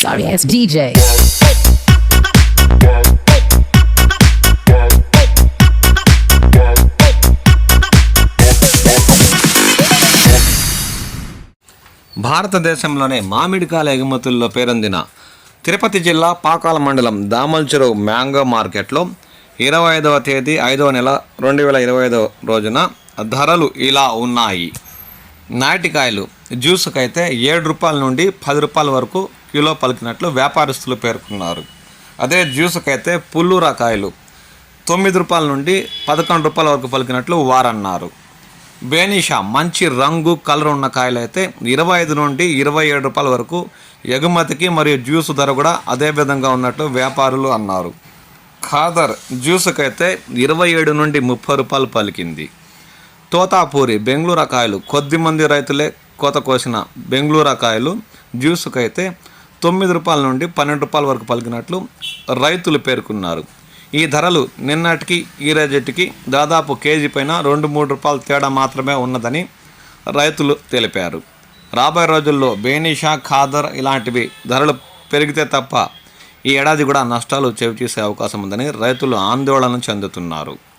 sorry ass DJ. భారతదేశంలోనే మామిడికాయల ఎగుమతుల్లో పేరొందిన తిరుపతి జిల్లా పాకాల మండలం దామల్చెరు మ్యాంగో మార్కెట్లో ఇరవై ఐదవ తేదీ ఐదవ నెల రెండు వేల ఇరవై ఐదవ రోజున ధరలు ఇలా ఉన్నాయి. నాటికాయలు జ్యూస్కైతే ఏడు రూపాయల నుండి పది రూపాయల వరకు కిలో పలికినట్లు వ్యాపారస్తులు పేర్కొన్నారు. అదే జ్యూస్కైతే పుల్లూరా కాయలు తొమ్మిది రూపాయల నుండి పదకొండు రూపాయల వరకు పలికినట్లు వారన్నారు. బేనిషా మంచి రంగు కలర్ ఉన్న కాయలు అయితే ఇరవై ఐదు నుండి ఇరవై ఏడు రూపాయల వరకు ఎగుమతికి మరియు జ్యూస్ ధర కూడా అదే విధంగా ఉన్నట్లు వ్యాపారులు అన్నారు. ఖాదర్ జ్యూస్కైతే ఇరవై ఏడు నుండి ముప్పై రూపాయలు పలికింది. తోతాపూరి బెంగళూరు కాయలు కొద్దిమంది రైతులే కోత కోసిన బెంగళూరు కాయలు జ్యూస్కైతే తొమ్మిది రూపాయల నుండి పన్నెండు రూపాయల వరకు పలికినట్లు రైతులు పేర్కొన్నారు. ఈ ధరలు నిన్నటికి ఈ రోజుకి దాదాపు కేజీ పైన రెండు మూడు రూపాయల తేడా మాత్రమే ఉన్నదని రైతులు తెలిపారు. రాబోయే రోజుల్లో బేనిషా ఖాదర్ ఇలాంటివి ధరలు పెరిగితే తప్ప ఈ ఏడాది కూడా నష్టాలు చవిచూసే అవకాశం ఉందని రైతులు ఆందోళన చెందుతున్నారు.